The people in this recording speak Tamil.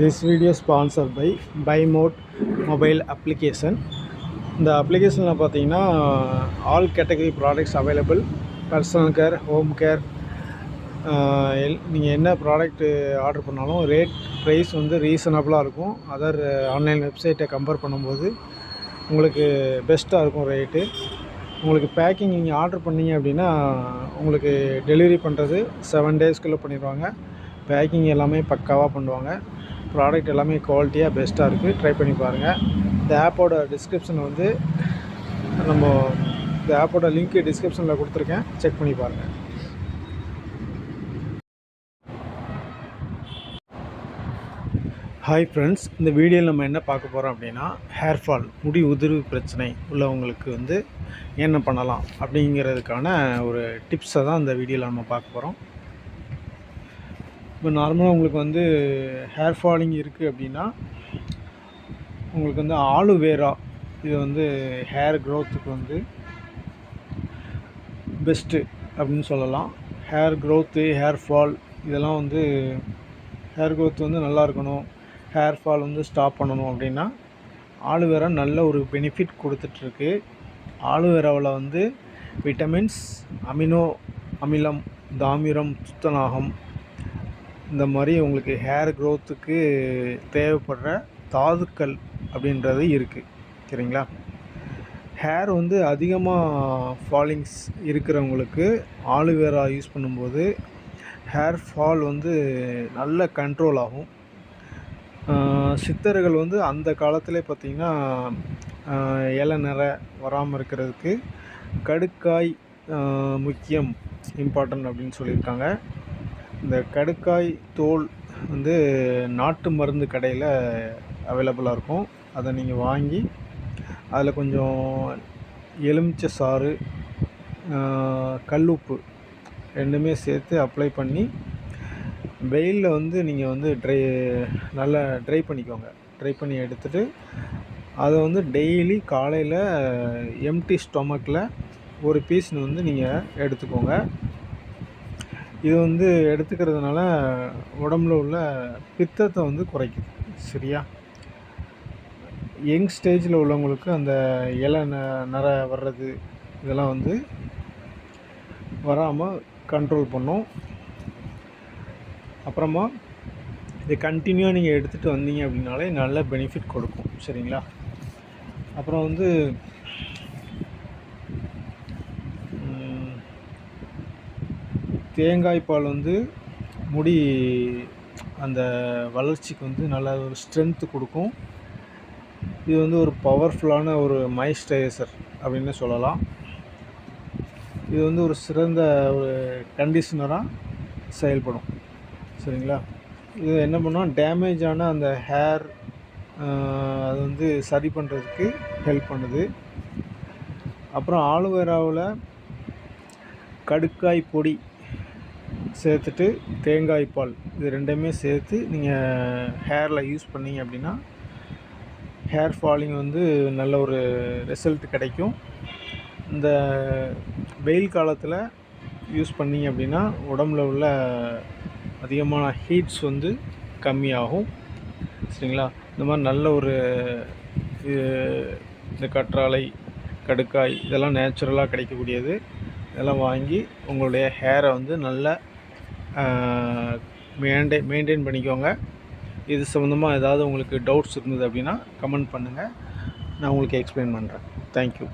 This video sponsor by by mod mobile application இந்த அப்ளிகேஷனில் பார்த்தீங்கன்னா all category products available personal care home care L நீங்கள் என்ன ப்ராடக்ட்டு ஆர்டர் பண்ணாலும் ரேட் ப்ரைஸ் வந்து ரீசனபிளாக இருக்கும். அதர் ஆன்லைன் வெப்சைட்டை கம்பேர் பண்ணும்போது உங்களுக்கு பெஸ்ட்டாக இருக்கும் ரேட்டு உங்களுக்கு பேக்கிங் நீங்கள் ஆர்டர் பண்ணீங்க அப்படின்னா உங்களுக்கு டெலிவரி பண்ணுறது செவன் டேஸ்க்குள்ளே பண்ணிடுவாங்க. பேக்கிங் எல்லாமே பக்காவாக பண்ணுவாங்க. ப்ராடக்ட் எல்லாமே குவாலிட்டியாக பெஸ்ட்டாக இருக்குது ட்ரை பண்ணி பாருங்கள் இந்த ஆப்போட டிஸ்கிரிப்ஷன் வந்து நம்ம இந்த ஆப்போட லிங்க்கு டிஸ்கிரிப்ஷனில் கொடுத்துருக்கேன். செக் பண்ணி பாருங்கள் ஹாய் ஃப்ரெண்ட்ஸ் இந்த வீடியோவில் நம்ம என்ன பார்க்க போகிறோம் அப்படின்னா ஹேர் ஃபால் முடி உதிர்வு பிரச்சனை உள்ளவங்களுக்கு வந்து என்ன பண்ணலாம் அப்படிங்கிறதுக்கான ஒரு டிப்ஸை தான் இந்த வீடியோவில் நம்ம பார்க்க போகிறோம் இப்போ நார்மலாக உங்களுக்கு வந்து ஹேர் ஃபாலிங் இருக்குது அப்படின்னா உங்களுக்கு வந்து ஆலுவேரா இது வந்து ஹேர் க்ரோத்துக்கு வந்து பெஸ்ட்டு அப்படின்னு சொல்லலாம். ஹேர் க்ரோத்து ஹேர் ஃபால் இதெல்லாம் வந்து ஹேர் க்ரோத் வந்து நல்லா இருக்கணும். ஹேர் ஃபால் வந்து ஸ்டாப் பண்ணணும் அப்படின்னா ஆலுவேரா நல்ல ஒரு பெனிஃபிட் கொடுத்துட்ருக்கு. ஆலுவேராவில் வந்து விட்டமின்ஸ் அமினோ அமிலம் தாமிரம் துத்தநாகம் இந்த மாதிரி உங்களுக்கு ஹேர் க்ரோத்துக்கு தேவைப்படுற தாதுக்கள் அப்படின்றது இருக்குது சரிங்களா? ஹேர் வந்து அதிகமாக ஃபாலிங்ஸ் இருக்கிறவங்களுக்கு ஆலுவேரா யூஸ் பண்ணும்போது ஹேர் ஃபால் வந்து நல்ல கண்ட்ரோல் ஆகும். சித்தர்கள் வந்து அந்த காலத்திலே பார்த்திங்கன்னா இலை நிற வராமல் இருக்கிறதுக்கு கடுக்காய் முக்கியம் இம்பார்ட்டன்ட் அப்படின்னு சொல்லியிருக்காங்க. இந்த கடுக்காய் தோல் வந்து நாட்டு மருந்து கடையில் அவைலபிளாக இருக்கும். அதை நீங்கள் வாங்கி அதில் கொஞ்சம் எலுமிச்சை சாறு கல்லுப்பு ரெண்டுமே சேர்த்து அப்ளை பண்ணி வெயிலில் வந்து நீங்கள் வந்து ட்ரை நல்லா ட்ரை பண்ணிக்கோங்க. ட்ரை பண்ணி எடுத்துகிட்டு அதை வந்து டெய்லி காலையில் எம்டி ஸ்டொமக்கில் ஒரு பீஸ் வந்து நீங்கள் எடுத்துக்கோங்க. இது வந்து எடுத்துக்கிறதுனால உடம்புல உள்ள பித்தத்தை வந்து குறைக்குது சரியா? யங் ஸ்டேஜில் உள்ளவங்களுக்கு அந்த இலை ந நர வர்றது இதெல்லாம் வந்து வராமல் கண்ட்ரோல் பண்ணும். அப்புறமா இதை கண்டினியூவாக நீங்கள் எடுத்துகிட்டு வந்தீங்க அப்படின்னாலே நல்ல பெனிஃபிட் கொடுக்கும் சரிங்களா? அப்புறம் வந்து தேங்காய் பால் வந்து முடி அந்த வளர்ச்சிக்கு வந்து நல்ல ஒரு ஸ்ட்ரென்த்து கொடுக்கும். இது வந்து ஒரு பவர்ஃபுல்லான ஒரு மாய்ஸ்சரைசர் அப்படின்னு சொல்லலாம். இது வந்து ஒரு சிறந்த ஒரு கண்டிஷனராக செயல்படும். சரிங்களா? இது என்ன பண்ணால் டேமேஜ் ஆன அந்த ஹேர் அது வந்து சரி பண்ணுறதுக்கு ஹெல்ப் பண்ணுது. அப்புறம் ஆலுவேராவில் கடுக்காய் பொடி சேர்த்துட்டு தேங்காய் பால் இது ரெண்டுமே சேர்த்து நீங்கள் ஹேரில் யூஸ் பண்ணிங்க அப்படின்னா ஹேர் ஃபாலிங் வந்து நல்ல ஒரு ரிசல்ட் கிடைக்கும். இந்த வெயில் காலத்தில் யூஸ் பண்ணிங்க அப்படின்னா உடம்புல உள்ள அதிகமான ஹீட்ஸ் வந்து கம்மியாகும். சரிங்களா? இந்த மாதிரி நல்ல ஒரு இந்த கற்றாழை கடுக்காய் இதெல்லாம் நேச்சுரலாக கிடைக்கக்கூடியது. இதெல்லாம் வாங்கி உங்களுடைய ஹேரை வந்து நல்லா மெயின்டை மெயின்டைன் பண்ணிக்கோங்க. இது சம்மந்தமாக ஏதாவது உங்களுக்கு டவுட்ஸ் இருந்தது அப்படின்னா கமெண்ட் பண்ணுங்கள் நான் உங்களுக்கு எக்ஸ்பிளைன் பண்ணுறேன் தேங்க்யூ